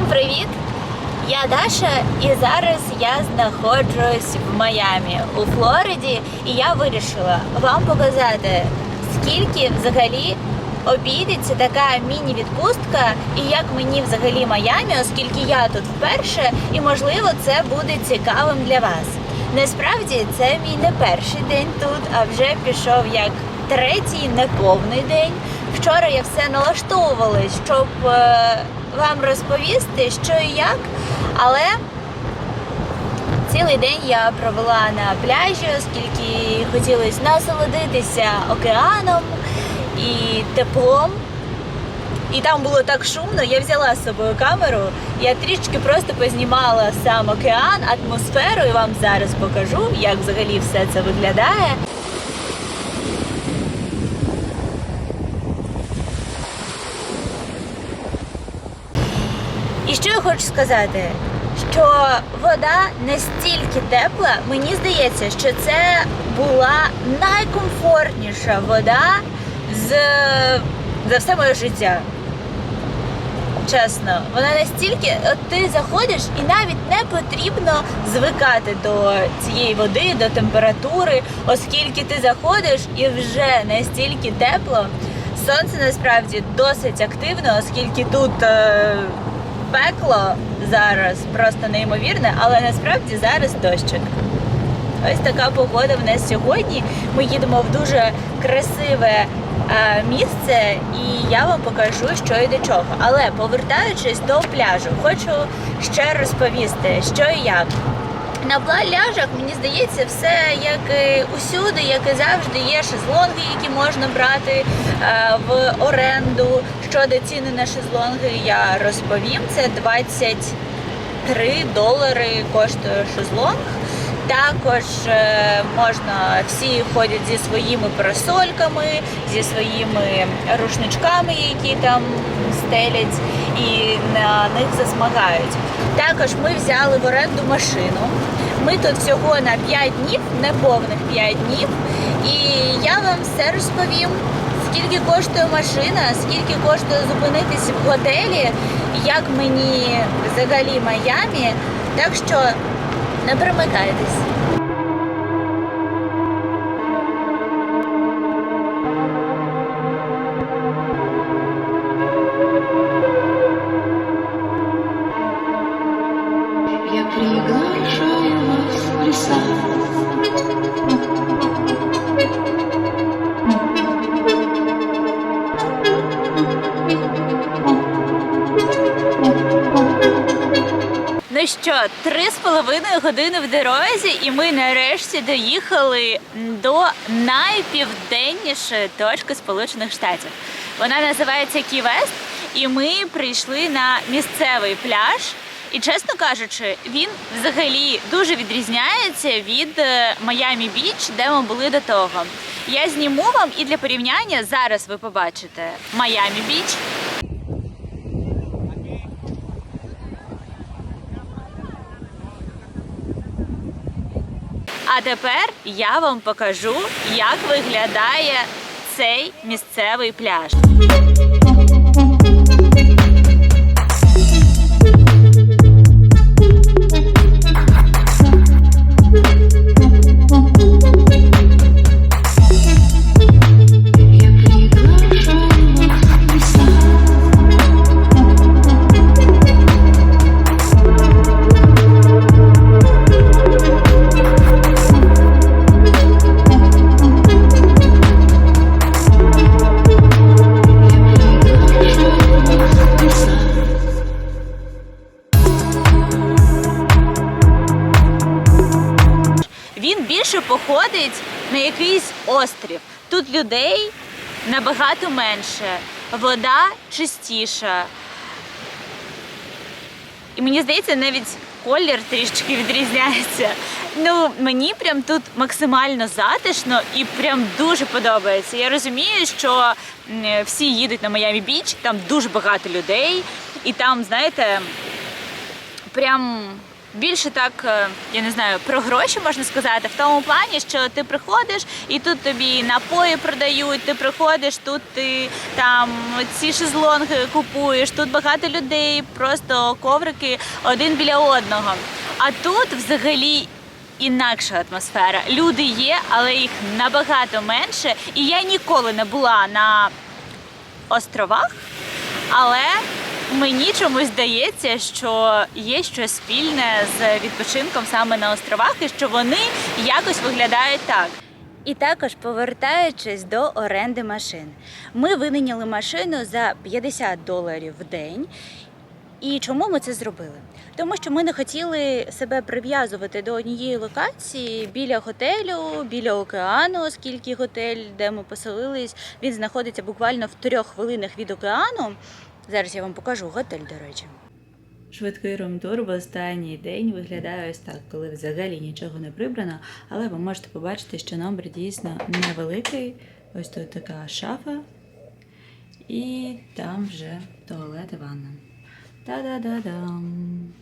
Всім привіт! Я Даша, і зараз я знаходжусь в Майамі у Флориді, і я вирішила вам показати, скільки взагалі обійдеться така міні-відпустка, і як мені взагалі Майамі, оскільки я тут вперше, і можливо це буде цікавим для вас. Насправді це мій не перший день тут, а вже пішов як третій неповний день. Вчора я все налаштовувалась, щоб е, вам розповісти, що і як, але цілий день я провела на пляжі, оскільки хотілося насолодитися океаном і теплом. І там було так шумно, я взяла з собою камеру, я трішки просто познімала сам океан, атмосферу і вам зараз покажу, як взагалі все це виглядає. І що я хочу сказати? Що вода настільки тепла, мені здається, що це була найкомфортніша вода з за все моє життя. Чесно, вона настільки, от ти заходиш і навіть не потрібно звикати до цієї води, до температури, оскільки ти заходиш і вже настільки тепло. Сонце насправді досить активно, оскільки тут е, пекло зараз просто неймовірне, але насправді зараз дощик. Ось така погода в нас сьогодні. Ми їдемо в дуже красиве е, місце, і я вам покажу, що і до чого. Але повертаючись до пляжу, хочу ще розповісти, що і як. На пляжах, мені здається, все як і усюди, як і завжди, є шезлонги, які можна брати е, в оренду. Щодо ціни на шезлонги, я розповім. Це 23 долари коштує шезлонг. Також е, можна всі ходять зі своїми парасольками, зі своїми рушничками, які там стелять, і на них засмагають. Також ми взяли в оренду машину. Ми тут всього на 5 днів, неповних 5 днів. І я вам все розповім, скільки коштує машина, скільки коштує зупинитися в готелі, як мені взагалі Майамі. Так що не примикайтесь. Ну що, три з половиною години в дорозі, і ми нарешті доїхали до найпівденнішої точки Сполучених Штатів. Вона називається Кі-Вест, і ми прийшли на місцевий пляж. І чесно кажучи, він взагалі дуже відрізняється від е, Майамі Біч, де ми були до того. Я зніму вам і для порівняння зараз ви побачите Майамі Біч А тепер я вам покажу, як виглядає цей місцевий пляж. На якийсь острів. Тут людей набагато менше, вода чистіша. І мені здається, навіть колір трішечки відрізняється. Ну, мені прям тут максимально затишно і прям дуже подобається. Я розумію, що всі їдуть на Майамі Біч, там дуже багато людей, і там, знаєте, прям більше так, е, я не знаю, про гроші можна сказати, в тому плані, що ти приходиш і тут тобі напої продають, ти приходиш, тут ти там ці шезлонги купуєш, тут багато людей, просто коврики один біля одного. А тут взагалі інакша атмосфера. Люди є, але їх набагато менше. І я ніколи не була на островах, але мені чомусь здається, що є щось спільне з відпочинком саме на островах, і що вони якось виглядають так. І також повертаючись до оренди машин, ми винайняли машину за 50 доларів в день. І чому ми це зробили? Тому що ми не хотіли себе прив'язувати до однієї локації біля готелю, біля океану, оскільки готель, де ми поселились, він знаходиться буквально в трьох хвилинах від океану. Зараз я вам покажу готель, до речі. Швидкий румтур в останній день виглядає ось так, коли взагалі нічого не прибрано, але ви можете побачити, що номер дійсно невеликий. Ось тут така шафа, і там вже туалет і ванна. Та-да-да-дам.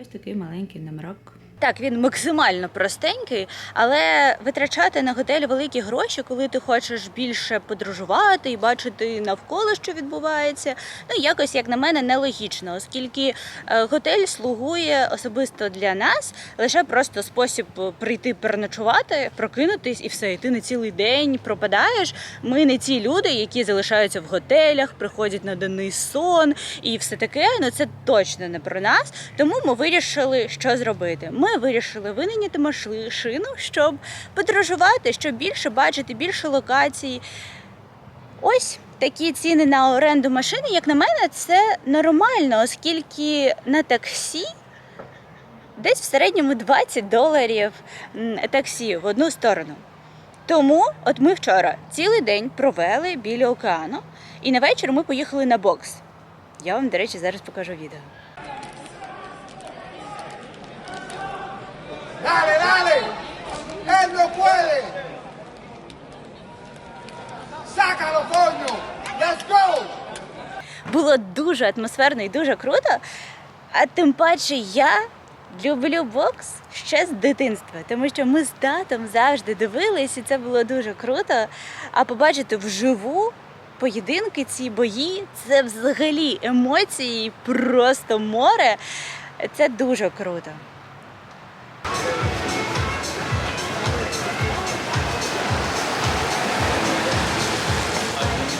Ось такий маленький номерок. Так, він максимально простенький, але витрачати на готель великі гроші, коли ти хочеш більше подорожувати і бачити навколо, що відбувається, ну якось, як на мене, нелогічно, оскільки е, готель слугує особисто для нас лише просто спосіб прийти переночувати, прокинутись і все, і ти на цілий день пропадаєш. Ми не ті люди, які залишаються в готелях, приходять на денний сон і все таке. Ну це точно не про нас. Тому ми вирішили, що зробити. Ми вирішили винайняти машину, щоб подорожувати, щоб більше бачити, більше локацій. Ось такі ціни на оренду машини, як на мене, це нормально, оскільки на таксі десь в середньому 20 доларів таксі в одну сторону. Тому, от ми вчора цілий день провели біля океану, і на вечір ми поїхали на бокс. Я вам, до речі, зараз покажу відео. Dale, dale. Él no puede. Sácalo, coño. Let's go. було дуже атмосферно і дуже круто. А тим паче я люблю бокс ще з дитинства, тому що ми з татом завжди дивились, і це було дуже круто. А побачити вживу поєдинки, ці бої це взагалі емоції, просто море. Це дуже круто.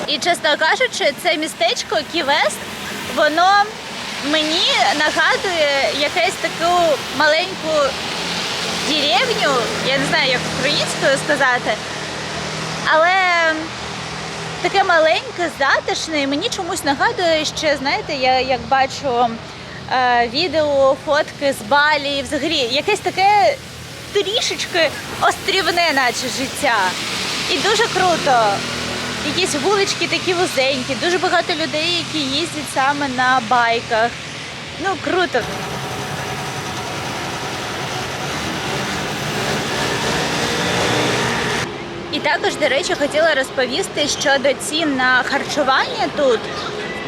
І чесно кажучи, це містечко Ківест, воно мені нагадує якесь таку маленьку деревню, я не знаю, як українською сказати, але таке маленьке, затишне, і мені чомусь нагадує ще, знаєте, я як бачу е, відео, фотки з Балі, взагалі якесь таке трішечки острівне, наче життя. І дуже круто. Якісь вулички такі вузенькі, дуже багато людей, які їздять саме на байках. Ну, круто. І також, до речі, хотіла розповісти щодо цін на харчування тут.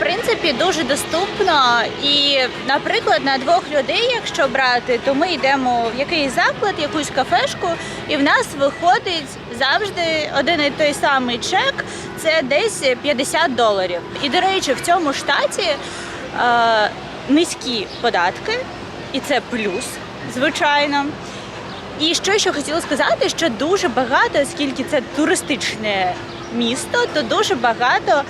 Принципі, дуже доступно. І, наприклад, на двох людей, якщо брати, то ми йдемо в якийсь заклад, якусь кафешку, і в нас виходить завжди один і той самий чек. Це десь 50 доларів. І, до речі, в цьому штаті е, низькі податки, і це плюс, звичайно. І що ще хотіла сказати, що дуже багато, оскільки це туристичне місто, то дуже багато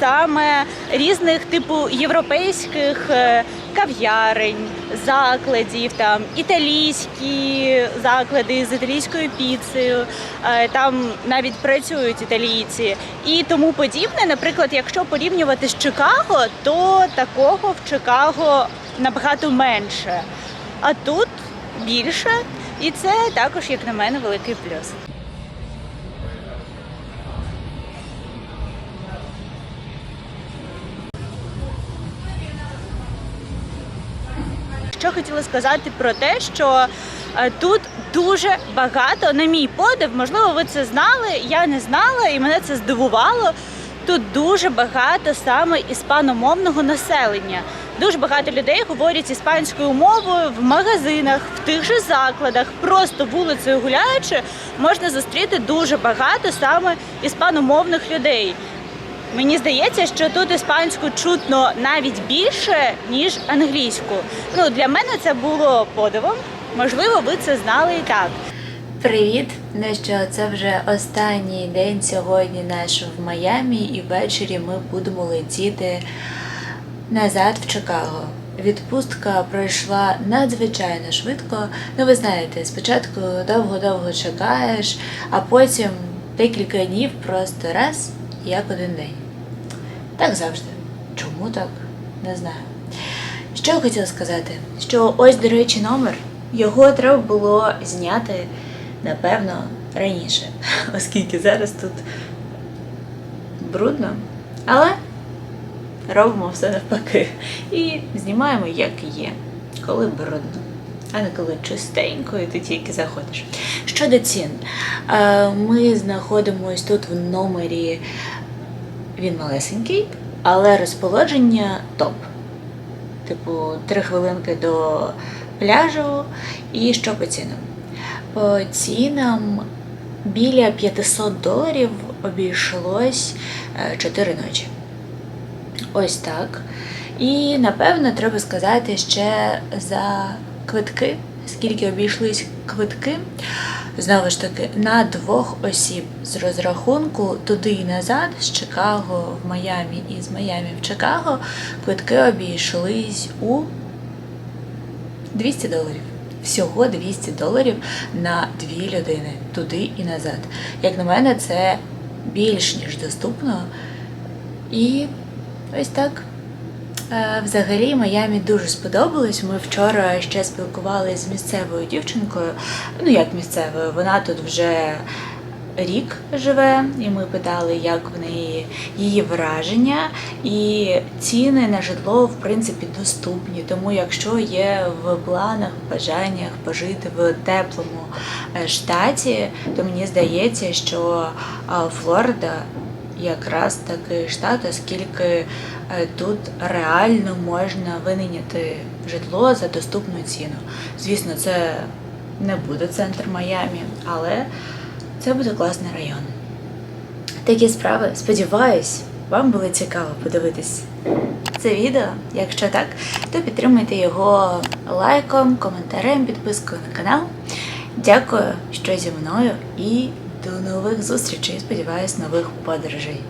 саме різних типу європейських е, кав'ярень, закладів, там італійські заклади з італійською піцею, е, там навіть працюють італійці і тому подібне. Наприклад, якщо порівнювати з Чикаго, то такого в Чикаго набагато менше. А тут більше, і це також, як на мене, великий плюс. Що хотіла сказати про те, що е, тут дуже багато, на мій подив, можливо, ви це знали, я не знала, і мене це здивувало. тут дуже багато саме іспаномовного населення. Дуже багато людей говорять іспанською мовою в магазинах, в тих же закладах, просто вулицею гуляючи, можна зустріти дуже багато саме іспаномовних людей. Мені здається, що тут іспанську чутно навіть більше, ніж англійську. Ну, для мене це було подивом. Можливо, ви це знали і так. Привіт! Ну що, це вже останній день сьогодні наш в Майамі, і ввечері ми будемо летіти назад в Чикаго. Відпустка пройшла надзвичайно швидко. Ну, ви знаєте, спочатку довго-довго чекаєш, а потім декілька днів просто раз, як один день. Так завжди. Чому так? Не знаю. Що я хотіла сказати? Що ось, до речі, номер. Його треба було зняти, напевно, раніше, оскільки зараз тут брудно. Але робимо все навпаки. І знімаємо, як є, коли брудно, а не коли чистенько і ти тільки заходиш. Щодо цін, е, ми знаходимось тут в номері. Він малесенький, але розположення топ. Типу, три хвилинки до пляжу. І що по цінам? По цінам біля 500 доларів обійшлось 4 ночі. Ось так. І напевно треба сказати ще за квитки, скільки обійшлись квитки. Знову ж таки, на двох осіб з розрахунку туди і назад, з Чикаго в Майамі і з Майамі в Чикаго, квитки обійшлись у 200 доларів. Всього 200 доларів на дві людини туди і назад. Як на мене, це більш ніж доступно. І ось так. Е, Взагалі Майамі дуже сподобалось. Ми вчора ще спілкувалися з місцевою дівчинкою. Ну як місцевою, вона тут вже рік живе, і ми питали, як в неї її враження. І ціни на житло в принципі доступні. Тому, якщо є в планах, бажаннях пожити в теплому е, штаті, то мені здається, що е, Флорида якраз такий штат, оскільки е, тут реально можна винайняти житло за доступну ціну. Звісно, це не буде центр Майамі, але це буде класний район. Такі справи, сподіваюсь, вам було цікаво подивитись це відео. Якщо так, то підтримуйте його лайком, коментарем, підпискою на канал. Дякую, що зі мною, і до нових зустрічей. Сподіваюсь, нових подорожей.